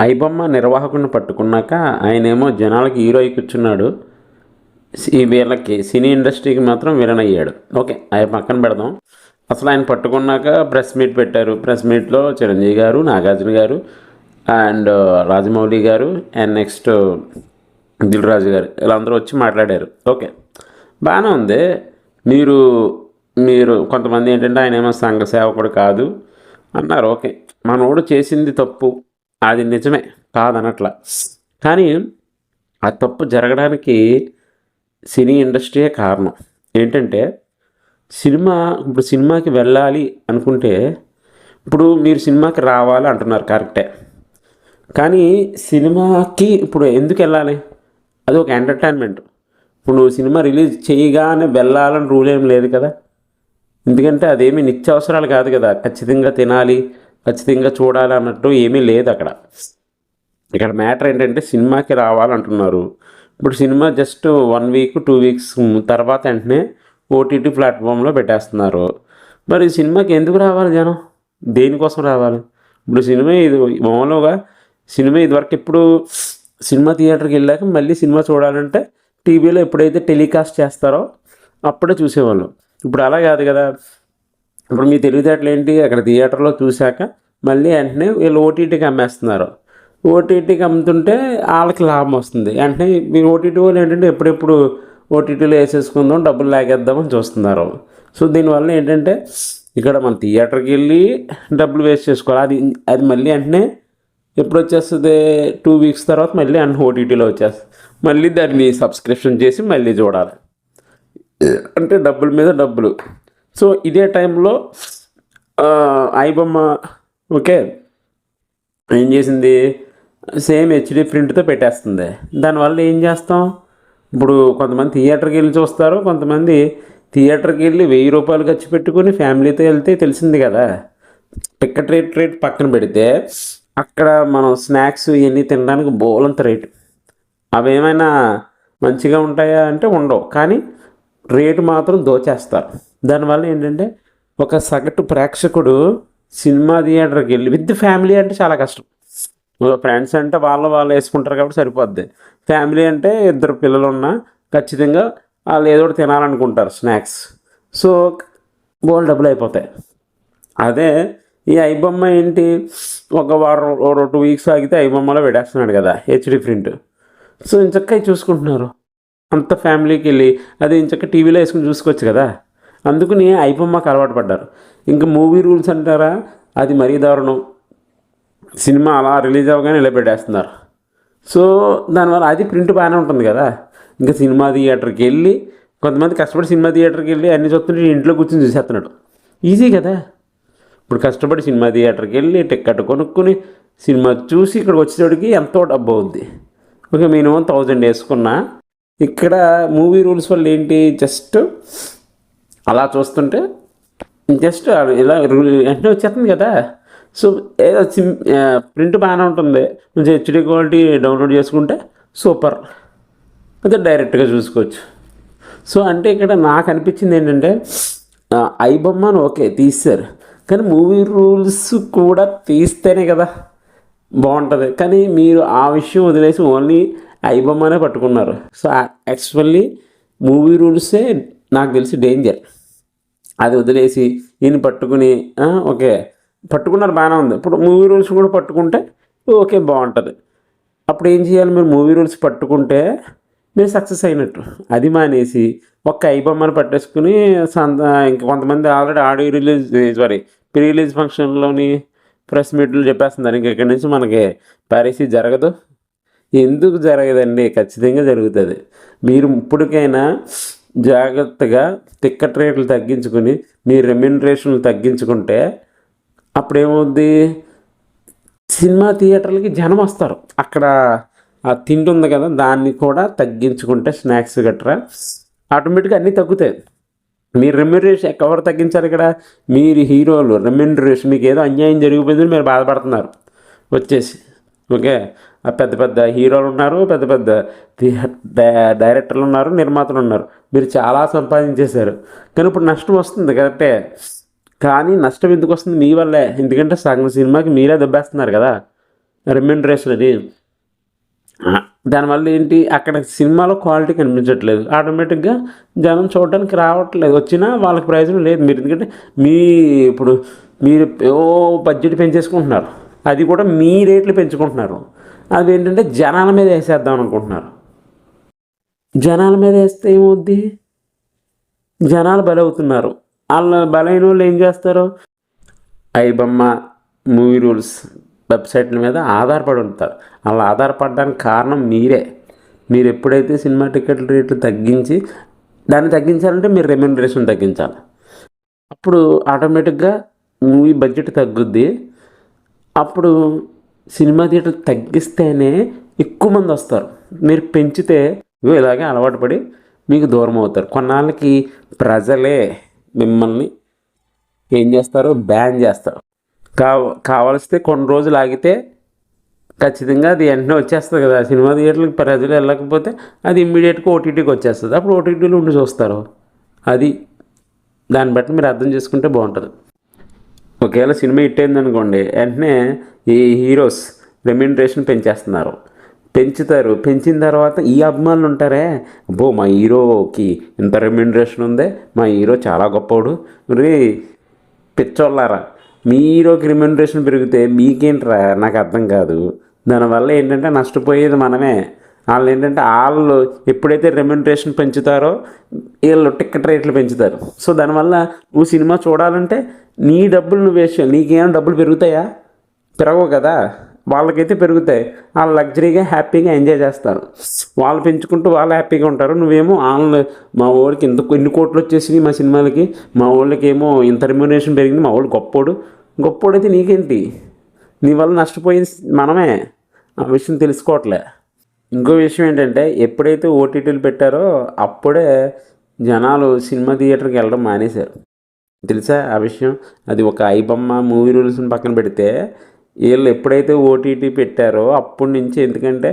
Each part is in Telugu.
ఐబొమ్మ నిర్వాహకుడిని పట్టుకున్నాక ఆయనేమో జనాలకి హీరో అయి కూర్చున్నాడు. వీళ్ళకి సినీ ఇండస్ట్రీకి మాత్రం విలన్ అయ్యాడు. ఓకే ఆయన పక్కన పెడదాం. అసలు ఆయన పట్టుకున్నాక ప్రెస్ మీట్ పెట్టారు. ప్రెస్ మీట్లో చిరంజీవి గారు నాగార్జున గారు అండ్ రాజమౌళి గారు అండ్ నెక్స్ట్ దిల్ రాజు గారు వీళ్ళందరూ వచ్చి మాట్లాడారు. ఓకే బాగానే ఉంది. మీరు మీరు కొంతమంది ఏంటంటే ఆయన ఏమో సంఘ సేవకుడు కాదు అన్నారు. ఓకే మనోడు చేసింది తప్పు. అది నిజమే కాదనట్ల. కానీ ఆ తప్పు జరగడానికి సినీ ఇండస్ట్రీయే కారణం. ఏంటంటే సినిమా ఇప్పుడు సినిమాకి వెళ్ళాలి అనుకుంటే ఇప్పుడు మీరు సినిమాకి రావాలి అంటున్నారు కరెక్టే. కానీ సినిమాకి ఇప్పుడు ఎందుకు వెళ్ళాలి? అది ఒక ఎంటర్టైన్మెంట్. ఇప్పుడు నువ్వు సినిమా రిలీజ్ చేయగానే వెళ్ళాలని రూల్ ఏం లేదు కదా. ఎందుకంటే అదేమి నిత్యావసరాలు కాదు కదా. ఖచ్చితంగా తినాలి ఖచ్చితంగా చూడాలన్నట్టు ఏమీ లేదు అక్కడ. ఇక్కడ మ్యాటర్ ఏంటంటే సినిమాకి రావాలంటున్నారు. ఇప్పుడు cinema just one week two weeks తర్వాత వెంటనే ఓటీటీ ప్లాట్ఫామ్లో పెట్టేస్తున్నారు. మరి సినిమాకి ఎందుకు రావాలి జనం? దేనికోసం రావాలి? ఇప్పుడు సినిమా ఇది మామూలుగా సినిమా ఇదివరకు ఎప్పుడు సినిమా థియేటర్కి వెళ్ళాక మళ్ళీ సినిమా చూడాలంటే టీవీలో ఎప్పుడైతే టెలికాస్ట్ చేస్తారో అప్పుడే చూసేవాళ్ళు. ఇప్పుడు అలా కాదు కదా. ఇప్పుడు మీ తెలివితేటలు ఏంటి? అక్కడ థియేటర్లో చూశాక మళ్ళీ వెంటనే వీళ్ళు ఓటీటీకి అమ్మేస్తున్నారు. ఓటీటీకి అమ్ముతుంటే వాళ్ళకి లాభం వస్తుంది. వెంటనే మీరు ఓటీటీ వాళ్ళు ఏంటంటే ఎప్పుడెప్పుడు ఓటీటీలో వేసేసుకుందాం డబ్బులు లాగేద్దామని చూస్తున్నారు. సో దీనివల్ల ఏంటంటే ఇక్కడ మన థియేటర్కి వెళ్ళి డబ్బులు వేస్ట్ చేసుకోవాలి. అది అది మళ్ళీ వెంటనే ఎప్పుడు వచ్చేస్తుంది? టూ వీక్స్ తర్వాత మళ్ళీ అన్ని ఓటీటీలో వచ్చేస్తుంది మళ్ళీ దాన్ని సబ్స్క్రిప్షన్ చేసి మళ్ళీ చూడాలి. అంటే డబ్బుల మీద డబ్బులు. సో ఇదే టైంలో ఐబొమ్మ ఓకే ఏం చేసింది? సేమ్ హెచ్డి ప్రింట్తో పెట్టేస్తుంది. దానివల్ల ఏం చేస్తాం? ఇప్పుడు కొంతమంది థియేటర్కి వెళ్ళి చూస్తారు కొంతమంది థియేటర్కి వెళ్ళి వెయ్యి రూపాయలు ఖర్చు పెట్టుకుని ఫ్యామిలీతో వెళ్తే తెలిసింది కదా. టికెట్ రేట్ రేట్ పక్కన పెడితే అక్కడ మనం స్నాక్స్ ఇవన్నీ తినడానికి బోలంత రేటు. అవేమైనా మంచిగా ఉంటాయా అంటే ఉండవు. కానీ రేటు మాత్రం దోచేస్తారు. దానివల్ల ఏంటంటే ఒక సగటు ప్రేక్షకుడు సినిమా థియేటర్కి వెళ్ళి విత్ ఫ్యామిలీ అంటే చాలా కష్టం. ఫ్రెండ్స్ అంటే వాళ్ళు వాళ్ళు వేసుకుంటారు కాబట్టి సరిపోద్ది. ఫ్యామిలీ అంటే ఇద్దరు పిల్లలు ఉన్నా ఖచ్చితంగా వాళ్ళు ఏదో ఒకటి తినాలనుకుంటారు స్నాక్స్. సో బోల్ డబ్బులు అయిపోతాయి. అదే ఈ ఐబొమ్మ ఏంటి? ఒక వారం ఓ టూ వీక్స్ ఆగితే ఐబొమ్మలో పెట్టేస్తున్నాడు కదా హెచ్డి ప్రింట్. సో ఇంచక్క చూసుకుంటున్నారు. అంత ఫ్యామిలీకి వెళ్ళి అది ఇంచక్క టీవీలో వేసుకుని చూసుకోవచ్చు కదా. అందుకని ఐబొమ్మకి అలవాటు పడ్డారు. ఇంకా మూవీ రూల్స్ అంటారా? అది మరీ దారుణం. సినిమా అలా రిలీజ్ అవ్వగానే నిలబెట్టేస్తున్నారు. సో దానివల్ల అది ప్రింట్ బాగానే ఉంటుంది కదా. ఇంకా సినిమా థియేటర్కి వెళ్ళి కొంతమంది కష్టపడి సినిమా థియేటర్కి వెళ్ళి అన్ని చూస్తుంటే ఇంట్లో కూర్చొని చూసేస్తున్నాడు. ఈజీ కదా. ఇప్పుడు కష్టపడి సినిమా థియేటర్కి వెళ్ళి టికెట్ కొనుక్కొని సినిమా చూసి ఇక్కడికి వచ్చేటోడికి ఎంతో డబ్బు అవుద్ది. ఓకే మినిమం థౌజండ్ వేసుకున్నా ఇక్కడ మూవీ రూల్స్ వల్ల ఏంటి? జస్ట్ అలా చూస్తుంటే జస్ట్ ఇలా రూల్ వెంటనే వచ్చేస్తుంది కదా. సో ఏదో ప్రింట్ బాగానే ఉంటుంది. కొంచెం హెచ్డి క్వాలిటీ డౌన్లోడ్ చేసుకుంటే సూపర్. అయితే డైరెక్ట్గా చూసుకోవచ్చు. సో అంటే ఇక్కడ నాకు అనిపించింది ఏంటంటే ఐ బొమ్మను ఓకే తీశారు. కానీ మూవీ రూల్స్ కూడా తీస్తేనే కదా బాగుంటుంది. కానీ మీరు ఆ విషయం వదిలేసి ఓన్లీ ఐ బొమ్మనే పట్టుకున్నారు. సో యాక్చువల్లీ మూవీ రూల్సే నాకు తెలిసి డేంజర్. అది వదిలేసి ఈయన పట్టుకుని ఓకే. పట్టుకున్నారు బాగానే ఉంది. ఇప్పుడు మూవీ రూల్స్ కూడా పట్టుకుంటే ఓకే బాగుంటుంది. అప్పుడు ఏం చేయాలి మీరు? మూవీ రూల్స్ పట్టుకుంటే మీరు సక్సెస్ అయినట్టు. అది మానేసి ఒక్క ఐబొమ్మని పట్టేసుకుని సంత ఇంక కొంతమంది already audio release sorry pre release ఫంక్షన్లోని press మీట్లు చెప్పేస్తున్నారు. ఇంక ఇక్కడి నుంచి మనకి పైరసీ జరగదు. ఎందుకు జరగదండి? ఖచ్చితంగా జరుగుతుంది. మీరు ఇప్పటికైనా జాగ్రత్తగా టిక్కెట్ రేట్లు తగ్గించుకుని మీ రెమ్యూనరేషన్లు తగ్గించుకుంటే అప్పుడేమవుద్ది సినిమా థియేటర్లకి జనం వస్తారు. అక్కడ ఆ తిండి ఉంది కదా దాన్ని కూడా తగ్గించుకుంటే స్నాక్స్ గట్రా ఆటోమేటిక్గా అన్నీ తగ్గుతాయి. మీరు రెమ్యూనరేషన్ ఎవరు తగ్గించారు ఇక్కడ? మీరు హీరోలు రెమ్యూనరేషన్ మీకు ఏదో అన్యాయం జరిగిపోయిందని మీరు బాధపడుతున్నారు. వచ్చేసి ఓకే? పెద్ద పెద్ద హీరోలు ఉన్నారు పెద్ద పెద్ద డైరెక్టర్లు ఉన్నారు నిర్మాతలు ఉన్నారు. మీరు చాలా సంపాదించేశారు. కానీ ఇప్పుడు నష్టం వస్తుంది కరెక్టే. కానీ నష్టం ఎందుకు వస్తుంది మీ వల్లే? ఎందుకంటే సగం సినిమాకి మీరే దెబ్బేస్తున్నారు కదా. రెమ్యూనరేషన్ అది దానివల్ల ఏంటి? అక్కడ సినిమాలో క్వాలిటీ కనిపించట్లేదు. ఆటోమేటిక్గా జనం చూడడానికి రావట్లేదు. వచ్చినా వాళ్ళకి ప్రయోజనం లేదు. మీరు ఎందుకంటే మీ ఇప్పుడు మీరు ఓ బడ్జెట్ పెంచేసుకుంటున్నారు. అది కూడా మీ రేట్లు పెంచుకుంటున్నారు. అది ఏంటంటే జనాల మీద వేసేద్దాం అనుకుంటున్నారు. జనాల మీద వేస్తే ఏమవుద్ది? జనాలు బలవుతున్నారు. వాళ్ళ బలైన వాళ్ళు ఏం చేస్తారు? ఐబొమ్మ మూవీ రూల్స్ వెబ్సైట్ల మీద ఆధారపడి ఉంటారు. వాళ్ళు ఆధారపడడానికి కారణం మీరే. మీరు ఎప్పుడైతే సినిమా టికెట్ల రేట్లు తగ్గించి దాన్ని తగ్గించాలంటే మీరు రెమ్యూనరేషన్ తగ్గించాలి. అప్పుడు ఆటోమేటిక్గా మూవీ బడ్జెట్ తగ్గుద్ది. అప్పుడు సినిమా థియేటర్లు తగ్గిస్తేనే ఎక్కువ మంది వస్తారు. మీరు పెంచితే ఇలాగే అలవాటు పడి మీకు దూరం అవుతారు. కొన్నాళ్ళకి ప్రజలే మిమ్మల్ని ఏం చేస్తారు? బ్యాన్ చేస్తారు. కావ కావలిస్తే కొన్ని రోజులు ఆగితే ఖచ్చితంగా అది వెంటనే వచ్చేస్తుంది కదా. సినిమా థియేటర్లకు ప్రజలు వెళ్ళకపోతే అది ఇమ్మీడియట్గా ఓటీటీకి వచ్చేస్తుంది. అప్పుడు ఓటీటీలో ఉండి చూస్తారు. అది దాన్ని బట్టి మీరు అర్థం చేసుకుంటే బాగుంటుంది. ఒకవేళ సినిమా హిట్ అనుకోండి వెంటనే ఈ హీరోస్ రెమ్యూనరేషన్ పెంచేస్తున్నారు. పెంచుతారు. పెంచిన తర్వాత ఈ అభిమానులు ఉంటారే? అబ్బో మా హీరోకి ఇంత రెమ్యూనరేషన్ ఉందే మా హీరో చాలా గొప్పవాడు రే పిచ్చోళ్ళారా? మీ హీరోకి రెమ్యూనరేషన్ పెరిగితే మీకేంట్రా? నాకు అర్థం కాదు. దానివల్ల ఏంటంటే నష్టపోయేది మనమే. వాళ్ళు ఏంటంటే వాళ్ళు ఎప్పుడైతే రెమ్యూనరేషన్ పెంచుతారో వీళ్ళు టికెట్ రేట్లు పెంచుతారు. సో దానివల్ల నువ్వు సినిమా చూడాలంటే నీ డబ్బులు నువ్వు వేస్ట్ నీకేమైనా డబ్బులు పెరుగుతాయా? పెరగవు కదా. వాళ్ళకైతే పెరుగుతాయి. వాళ్ళు లగ్జరీగా హ్యాపీగా ఎంజాయ్ చేస్తారు. వాళ్ళు పెంచుకుంటూ వాళ్ళు హ్యాపీగా ఉంటారు. నువ్వేమో వాళ్ళు మా ఊళ్ళకి ఇంత ఎన్ని కోట్లు వచ్చేసినాయి మా సినిమాలకి? మా ఊళ్ళకేమో ఇంత రెమ్యూనరేషన్ పెరిగింది. మా వాళ్ళు గొప్పోడు. గొప్పోడైతే నీకేంటి? నీ వల్ల నష్టపోయింది మనమే. ఆ విషయం తెలుసుకోవట్లే. ఇంకో విషయం ఏంటంటే ఎప్పుడైతే ఓటీటీలు పెట్టారో అప్పుడే జనాలు సినిమా థియేటర్కి వెళ్ళడం మానేశారు. తెలుసా ఆ విషయం? అది ఒక ఐబొమ్మ మూవీ రూల్స్ని పక్కన పెడితే వీళ్ళు ఎప్పుడైతే ఓటీటీ పెట్టారో అప్పటి నుంచి ఎందుకంటే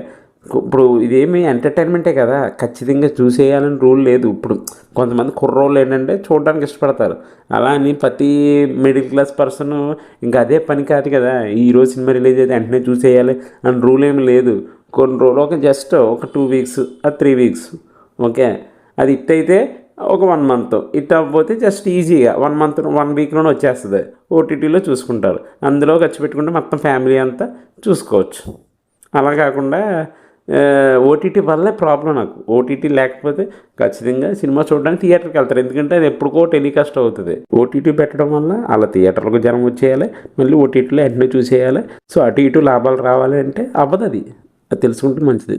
ఇప్పుడు ఇదేమి ఎంటర్టైన్మెంటే కదా ఖచ్చితంగా చూసేయాలని రూల్ లేదు. ఇప్పుడు కొంతమంది కుర్రోళ్ళు ఏంటంటే చూడడానికి ఇష్టపడతారు. అలా అని ప్రతి మిడిల్ క్లాస్ పర్సన్ ఇంకా అదే పని కాదు కదా ఈరోజు సినిమా రిలీజ్ అయితే వెంటనే చూసేయాలి అని రూల్ ఏమి లేదు. కొన్ని రోజులు ఒక జస్ట్ ఒక two weeks three weeks okay అది ఇట్ అయితే ఒక వన్ మంత్ ఇట్ అవ్వకపోతే జస్ట్ ఈజీగా వన్ మంత్ వన్ వీక్లోనే వచ్చేస్తుంది. ఓటీటీలో చూసుకుంటారు. అందులో ఖర్చు పెట్టుకుంటే మొత్తం ఫ్యామిలీ అంతా చూసుకోవచ్చు. అలా కాకుండా ఓటీటీ వల్లే ప్రాబ్లం నాకు. ఓటీటీ లేకపోతే ఖచ్చితంగా సినిమా చూడడానికి థియేటర్కి వెళ్తారు. ఎందుకంటే అది ఎప్పుడుకో టెలికాస్ట్ అవుతుంది. ఓటీటీ పెట్టడం వల్ల అలా థియేటర్లకు జనం వచ్చేయాలి. మళ్ళీ ఓటీటీలో వెంటనే చూసేయాలి. సో అటు ఇటు లాభాలు రావాలి అంటే అవ్వదు అది. అది తెలుసుకుంటే మంచిది.